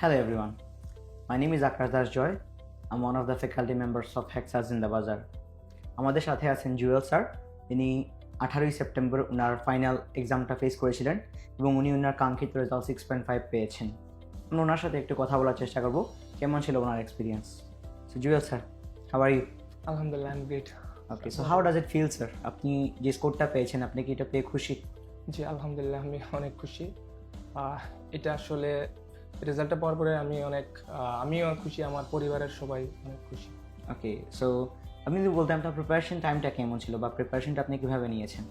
Hello everyone. My name is Akash Das Joy. I'm one of the faculty members of Hexas in the Bazaar. আমাদের সাথে আছেন Jewel sir তিনি আঠারোই September ওনার final এক্সামটা face করেছিলেন এবং উনি ওনার কাঙ্ক্ষিত রেজাল্ট সিক্স পয়েন্ট ফাইভ পেয়েছেন। আমরা ওনার সাথে একটু কথা বলার চেষ্টা করব। কেমন ছিল ওনার experience so Jewel sir how you আলহামদুলিল্লাহ I great okay so how does it feel sir আপনি যে স্কোরটা পেয়েছেন আপনি কি এটা পেয়ে খুশি? জি আলহামদুলিল্লাহ আমি অনেক খুশি। এটা আসলে রেজাল্টটা পাওয়ার পরে আমি অনেক আমিও খুশি আমার পরিবারের সবাই অনেক খুশি। ওকে সো আপনি যদি বলতেন আপনার প্রিপারেশন টাইমটা কেমন ছিল বা প্রিপারেশনটা আপনি কীভাবে নিয়েছেন?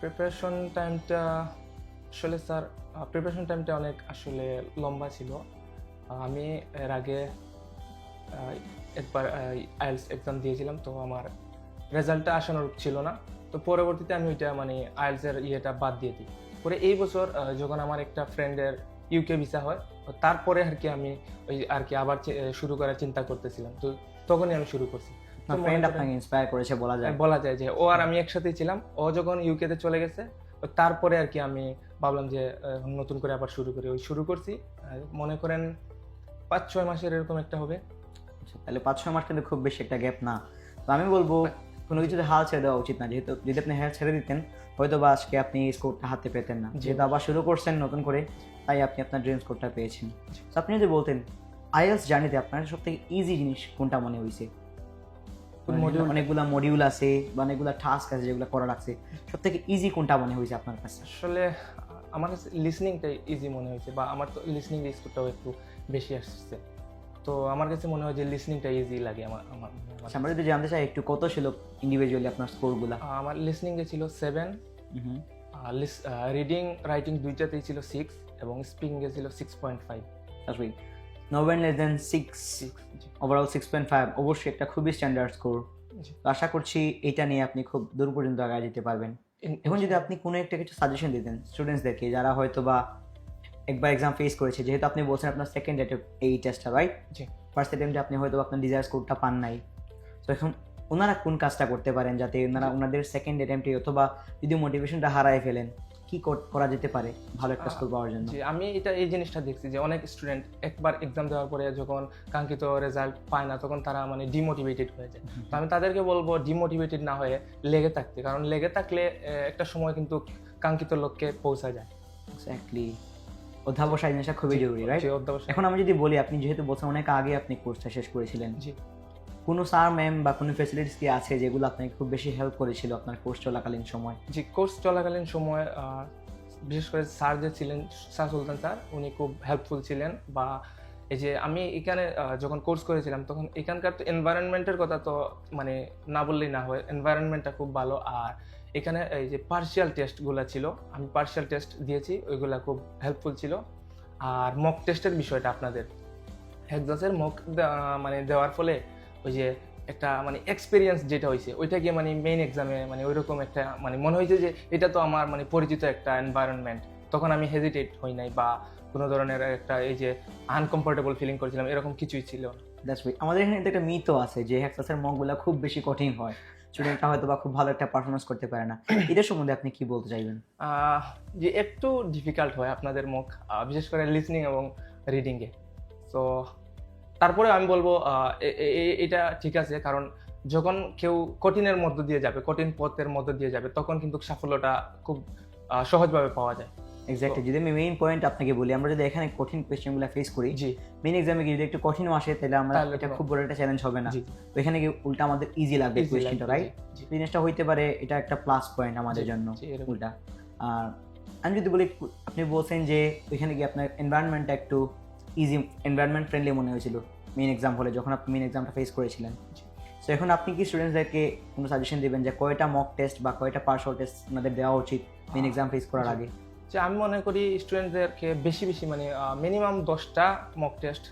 প্রিপারেশন টাইমটা আসলে স্যার প্রিপারেশন টাইমটা অনেক আসলে লম্বা ছিল। আমি এর আগে একবার আইএলস এক্সাম দিয়েছিলাম তো আমার রেজাল্টটা আশানুরূপ ছিল না। তো পরবর্তীতে আমি ওইটা মানে আইএলসের ইয়েটা বাদ দিয়ে দিই। পরে এই বছর যখন আমার একটা ফ্রেন্ডের ইউকে ভিসা হয়। তারপরে আর কি আমি ওই আর কি আবার শুরু করার চিন্তা করতেছিলাম। তো তখনই আমি শুরু করছি। ফ্রেন্ড আপনাকে ইন্সপায়ার করেছে বলা যায়। বলা যায় যে ও আর আমি একসাথেই ছিলাম। ও যখন ইউকেতে চলে গেছে তারপরে আর কি আমি ভাবলাম যে নতুন করে আবার শুরু করি। ওই শুরু করছি। মনে করেন পাঁচ ছয় মাসের এরকম একটা হবে। আচ্ছা, তাহলে পাঁচ ছয় মাস কিন্তু খুব বেশি একটা গ্যাপ না। তো আমি বলব কোনো কিছুতে হাল ছেড়ে দেওয়া উচিত না। যেহেতু যদি আপনি হাল ছেড়ে দিতেন হয়তো বা আজকে আপনি এই স্কোরটা হাতে পেতেন না। যেহেতু আবার শুরু করছেন নতুন করে তাই আপনি আপনার ড্রিম স্কোরটা পেয়েছেন। তো আপনি যদি বলতেন আইএলস জার্নিতে আপনার সব থেকে ইজি জিনিস কোনটা মনে হয়েছে অনেকগুলা মডিউল আছে বা অনেকগুলা টাস্ক আছে যেগুলো করা লাগছে সব থেকে ইজি কোনটা মনে হয়েছে আপনার কাছে? আসলে আমার কাছে লিসনিংটাই ইজি মনে হয়েছে বা আমার তো লিসনিং স্কোরটাও একটু বেশি আসছে। তো আমার কাছে মনে হয় যে লিসনিংটা ইজি লাগে আমার আমার আমার যদি জানতে চাই একটু কত ছিল ইন্ডিভিজুয়ালি আপনার স্কোরগুলো আমার লিসনিংয়ে ছিল সেভেন রিডিং রাইটিং দুইটাতেই ছিল সিক্স এবং স্পিকিংয়ে ছিল six point five when less than six overall six point five অবশ্যই একটা খুবই স্ট্যান্ডার্ড স্কোর আশা করছি এটা নিয়ে আপনি খুব দূর পর্যন্ত আগায় যেতে পারবেন। এখন যদি আপনি কোনো একটা কিছু সাজেশন দিতেন স্টুডেন্টসদেরকে যারা হয়তো বা একবার এক্সাম ফেস করেছে যেহেতু আপনি বলছেন আপনার সেকেন্ড অ্যাটেম্প এই টেস্টটা রাইট জি। ফার্স্ট অ্যাটেম্পটে আপনি হয়তো আপনার ডিজায়ার স্কোরটা পান নাই। তো এখন ওনারা কোন কাজটা করতে পারেন যাতে ওনারা ওনাদের সেকেন্ড অ্যাটেম্পটে অথবা যদি মোটিভেশনটা হারায় ফেলেন কি কর- করা যেতে পারে ভালো একটা স্কোর পাওয়ার জন্য? জি আমি এটা এই জিনিসটা দেখছি যে অনেক স্টুডেন্ট একবার এক্সাম দেওয়ার পরে যখন কাঙ্ক্ষিত রেজাল্ট পায় না তখন তারা মানে ডিমোটিভেটেড হয়ে যায়। তো আমি তাদেরকে বলব ডিমোটিভেটেড না হয়ে লেগে থাকতে কারণ লেগে থাকলে একটা সময় কিন্তু কাঙ্ক্ষিত লক্ষ্যে পৌঁছা যায়। এক্স্যাক্টলি অধ্যাবসায় জিনিসটা খুবই জরুরি রাইট এখন আমি যদি বলি আপনি যেহেতু বছর অনেক আগে আপনি কোর্সটা শেষ করেছিলেন। কোনো স্যার ম্যাম বা কোনো ফেসিলিটিস কি আছে যেগুলো আপনাকে খুব বেশি হেল্প করেছিল আপনার কোর্স চলাকালীন সময়? জি কোর্স চলাকালীন সময় বিশেষ করে স্যার যে ছিলেন স্যার সুলতান স্যার উনি খুব হেল্পফুল ছিলেন বা এই যে আমি এখানে যখন কোর্স করেছিলাম, তখন এখানকার তো এনভায়রনমেন্টের কথা তো মানে না বললেই না হয়। এনভায়রনমেন্টটা খুব ভালো। আর এখানে এই যে পার্শিয়াল টেস্টগুলো ছিল, আমি পার্শিয়াল টেস্ট দিয়েছি, ওইগুলা খুব হেল্পফুল ছিল। আর মক টেস্টের বিষয়টা আপনাদের। হেক্সাসের মক মানে দেওয়ার ফলে ওই যে একটা মানে এক্সপিরিয়েন্স যেটা হয়েছে ওইটা গিয়ে মানে মেইন এক্সামে মানে ওইরকম একটা মানে মনে হয়েছে যে এটা তো আমার মানে পরিচিত একটা এনভায়রনমেন্ট তখন আমি হেজিটেট হই নাই বা কোনো ধরনের একটা এই যে আনকমফোর্টেবল ফিলিং করেছিলাম এরকম কিছুই ছিল আমাদের এখানে একটা মিথও আছে যে হ্যাক্সাসের মকগুলো খুব বেশি কঠিন হয়। স্টুডেন্টরা হয়তো বা খুব ভালো একটা পারফরমেন্স করতে পারে না। এটার সম্বন্ধে আপনি কি বলতে চাইবেন? যে একটু ডিফিকাল্ট হয় আপনাদের মুখ বিশেষ করে লিসনিং এবং রিডিংয়ে তো তারপরে আমি বলব এটা ঠিক আছে কারণ যখন কেউ কঠিনের মধ্য দিয়ে যাবে কঠিন পথের মধ্য দিয়ে যাবে তখন কিন্তু সাফল্যটা খুব সহজভাবে পাওয়া যায়। এক্স্যাক্টলি যদি আমি মেইন পয়েন্ট আপনাকে বলি আমরা যদি এখানে কঠিন কোয়েশ্চেনগুলো ফেস করি জি। মেইন এক্সামে যদি একটু কঠিনও আসে তাহলে আমরা এটা খুব বড় একটা চ্যালেঞ্জ হবে না। তো এখানে গিয়ে উল্টা আমাদের ইজি লাগবে কোয়েশ্চেনটা রাইট। জিনিসটা হইতে পারে এটা একটা প্লাস পয়েন্ট আমাদের জন্য উল্টা। আর আমি যদি বলি আপনি বলছেন যে ওইখানে গিয়ে আপনার এনভায়রনমেন্টটা একটু ইজি এনভায়রনমেন্ট ফ্রেন্ডলি মনে হয়েছিল মেইন এক্সাম হলে যখন আপনি মেইন এক্সামটা ফেস করেছিলেন। সো এখন আপনি কি স্টুডেন্টসদেরকে কোনো সাজেশন দিবেন যে কয়টা মক টেস্ট বা কয়টা পার্সল টেস্ট ওনাদের দেওয়া উচিত মেইন এক্সাম ফেস করার আগে? যে আমি মনে করি স্টুডেন্টদেরকে বেশি বেশি মানে মিনিমাম দশটা মক টেস্ট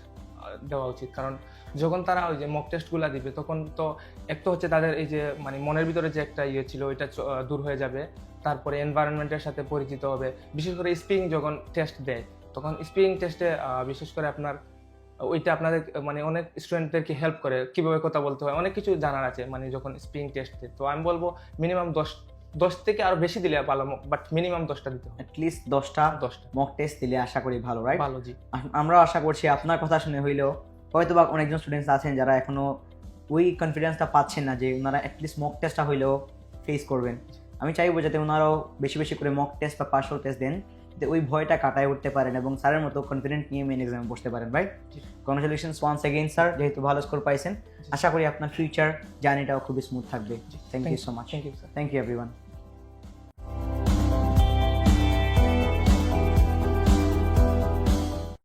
দেওয়া উচিত। কারণ যখন তারা ওই যে মক টেস্টগুলো দিবে, তখন তো এক তো হচ্ছে তাদের এই যে মানে মনের ভিতরে যে একটা ইয়ে ছিল, ওইটা দূর হয়ে যাবে। তারপরে এনভায়রনমেন্টের সাথে পরিচিত হবে। বিশেষ করে স্পিকিং যখন টেস্ট দেয়, তখন স্পিকিং টেস্টে বিশেষ করে আপনার, ওইটা আপনাদের মানে অনেক স্টুডেন্টদেরকে হেল্প করে। কীভাবে কথা বলতে হয়, অনেক কিছু জানার আছে মানে যখন স্পিকিং টেস্ট দেয়। তো আমি বলব মিনিমাম দশ দশ থেকে আরও বেশি দিলে ভালো বাট মিনিমাম দশটা দিতে হবে। অ্যাটলিস্ট দশটা দশটা। মক টেস্ট দিলে আশা করি ভালো রাইট ভালো জি। আমরাও আশা করছি আপনার কথা শুনে হইলেও হয়তো বা অনেকজন স্টুডেন্টস আছেন যারা এখনও ওই কনফিডেন্সটা পাচ্ছেন না যে ওনারা অ্যাটলিস্ট মক টেস্টটা হইলেও ফেস করবেন। আমি চাইব যাতে ওনারাও বেশি বেশি করে মক টেস্ট বা পার্সোনাল টেস্ট দেন যাতে ওই ভয়টা কাটায় উঠতে পারেন এবং স্যারের মতো কনফিডেন্ট নিয়ে মেন এক্সামে বসতে পারেন রাইট জি। কংগ্রেচুলেশনস ওয়ান্স এগেইন স্যার যেহেতু ভালো স্কোর পাইছেন। আশা করি আপনার ফিউচার জার্নিটাও খুবই স্মুথ থাকবে। Thank you so much thank you sir thank you everyone